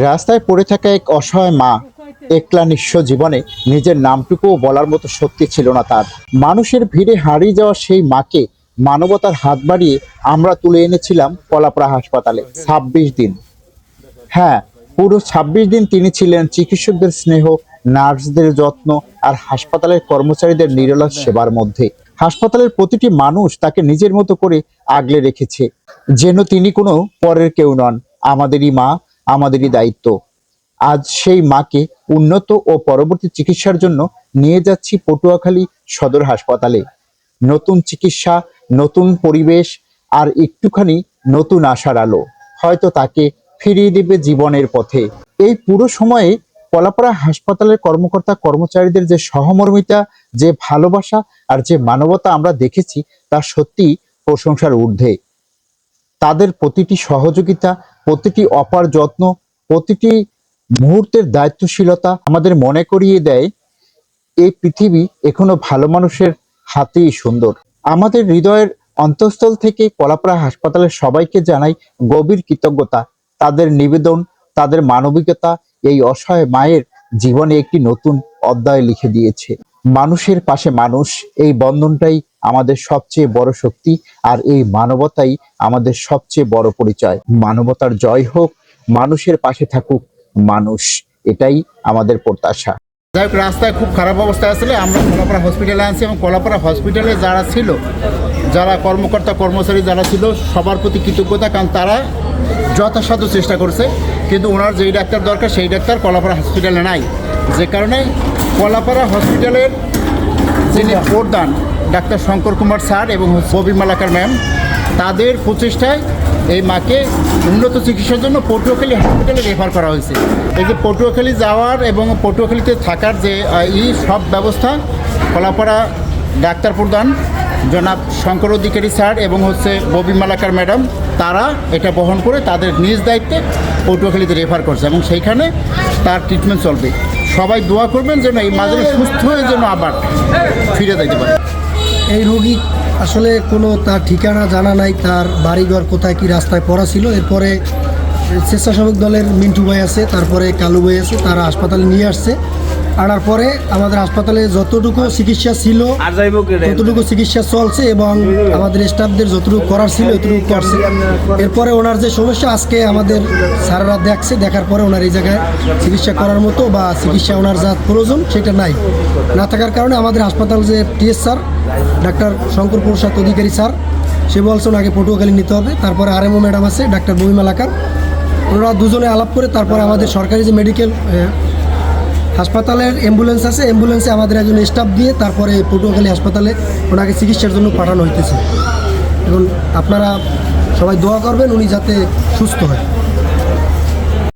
রাস্তায় পড়ে থাকা এক অসহায় মা একলা নিঃস্ব জীবনে নিজের নামটুকুও বলার মতো শক্তি ছিল না তার। মানুষের ভিড়ে হারিয়ে যাওয়া সেই মাকে মানবতার হাত বাড়িয়ে আমরা তুলে এনেছিলাম কলাপাড়া হাসপাতালে ছাব্বিশ দিন। হ্যাঁ পুরো ছাব্বিশ দিন তিনি ছিলেন চিকিৎসকদের স্নেহ, নার্সদের যত্ন আর হাসপাতালের কর্মচারীদের নিরলস সেবার মধ্যে। হাসপাতালের প্রতিটি মানুষ তাকে নিজের মতো করে আগলে রেখেছে। যেন তিনি কোনো পরের কেউ নন। আমাদেরই মা আমাদেরই দায়িত্ব। আজ সেই মাকে উন্নত ও পরবর্তী চিকিৎসার জন্য নিয়ে যাচ্ছি পটুয়াখালী সদর হাসপাতালে। নতুন চিকিৎসা, নতুন পরিবেশ আর একটুখানি নতুন আশার আলো। হয়তো তাকে ফিরিয়ে দেবে জীবনের পথে। এই পুরো সময়ে কলাপাড়া হাসপাতালের কর্মকর্তা কর্মচারীদের যে সহমর্মিতা, যে ভালোবাসা আর যে মানবতা আমরা দেখেছি, তা সত্যি প্রশংসার ঊর্ধ্বে। তাদের প্রতিটি সহযোগিতা, প্রতিটি অপার যত্ন, প্রতিটি মুহূর্তের দায়িত্বশীলতা আমাদের মনে করিয়ে দেয়, এই পৃথিবী এখনও ভালো মানুষের হাতেই সুন্দর। আমাদের হৃদয়ের অন্তঃস্থল থেকে কলাপাড়া হাসপাতালের সবাইকে জানাই গভীর কৃতজ্ঞতা। তাদের নিবেদন, তাদের মানবিকতা, এই অসহায় মায়ের জীবনে একটি নতুন অধ্যায় লিখে দিয়েছে। মানুষের পাশে মানুষ, এই বন্ধনটাই আমাদের সবচেয়ে বড় শক্তি আর এই মানবতাই আমাদের সবচেয়ে বড় পরিচয়। মানবতার জয় হোক, মানুষের পাশে থাকুক মানুষ, এটাই আমাদের প্রত্যাশা। যাই হোক, রাস্তায় খুব খারাপ অবস্থায় আসলে আমরা কলাপাড়া হসপিটালে আনছি এবং কলাপাড়া হসপিটালে যারা ছিল, যারা কর্মকর্তা, কর্মচারী যারা ছিল, সবার প্রতি কৃতজ্ঞতা, কারণ তারা যথাসাধ্য চেষ্টা করছে। কিন্তু ওনার যেই ডাক্তার দরকার, সেই ডাক্তার কলাপাড়া হসপিটালে নাই। যে কারণে কলাপাড়া হসপিটালের যিনি প্রধান ডাক্তার শঙ্কর কুমার স্যার এবং ববি মালাকার ম্যাম, তাদের প্রচেষ্টায় এই মাকে উন্নত চিকিৎসার জন্য পটুয়াখালী হসপিটালে রেফার করা হয়েছে। এই যে পটুয়াখালী যাওয়ার এবং পটুয়াখালীতে থাকার যে এই সব ব্যবস্থা কলাপাড়া ডাক্তার প্রধান জনাব শঙ্কর অধিকারী স্যার এবং হচ্ছে ববি মালাকার ম্যাডাম, তারা এটা বহন করে তাদের নিজ দায়িত্বে পটুয়াখালীতে রেফার করছে এবং সেইখানে তার ট্রিটমেন্ট চলবে। সবাই দোয়া করবেন যেন এই মাঝে সুস্থ হয়ে যেন আবার ফিরে যেতে পারে। এই রোগী আসলে কোনো তার ঠিকানা জানা নাই, তার বাড়িঘর কোথায় কি রাস্তায় পড়া ছিল। এরপরে স্বেচ্ছাসেবক দলের মিন্টু ভাই আছে, তারপরে কালু ভাই আছে, তারা হাসপাতালে নিয়ে আসছে। আনার পরে আমাদের হাসপাতালে যতটুকু চিকিৎসা ছিল ততটুকু চিকিৎসা চলছে এবং আমাদের স্টাফদের যতটুকু করার ছিল ততটুকু করছে। এরপরে ওনার যে সমস্যা আজকে আমাদের স্যাররা দেখছে দেখার পরে ওনার এই জায়গায় চিকিৎসা করার মতো বা চিকিৎসা ওনার যা প্রয়োজন সেটা নাই। না থাকার কারণে আমাদের হাসপাতাল যে TS sir doctor Shankar Prasad Adhikari sir সে বলছে ওনাকে পটুয়াখালী নিতে হবে। তারপরে আরএমও ম্যাডাম আছে ডাক্তার বহিমা লাকার ওনারা দুজনে আলাপ করে তারপরে আমাদের সরকারি যে মেডিকেল হাসপাতালের অ্যাম্বুলেন্স আছে। অ্যাম্বুলেন্সে আমাদের একজন স্টাফ দিয়ে তারপরে পটুয়াখালী হাসপাতালে ওনাকে চিকিৎসার জন্য পাঠানো হইতেছে। এবং আপনারা সবাই দোয়া করবেন উনি যাতে সুস্থ হয়।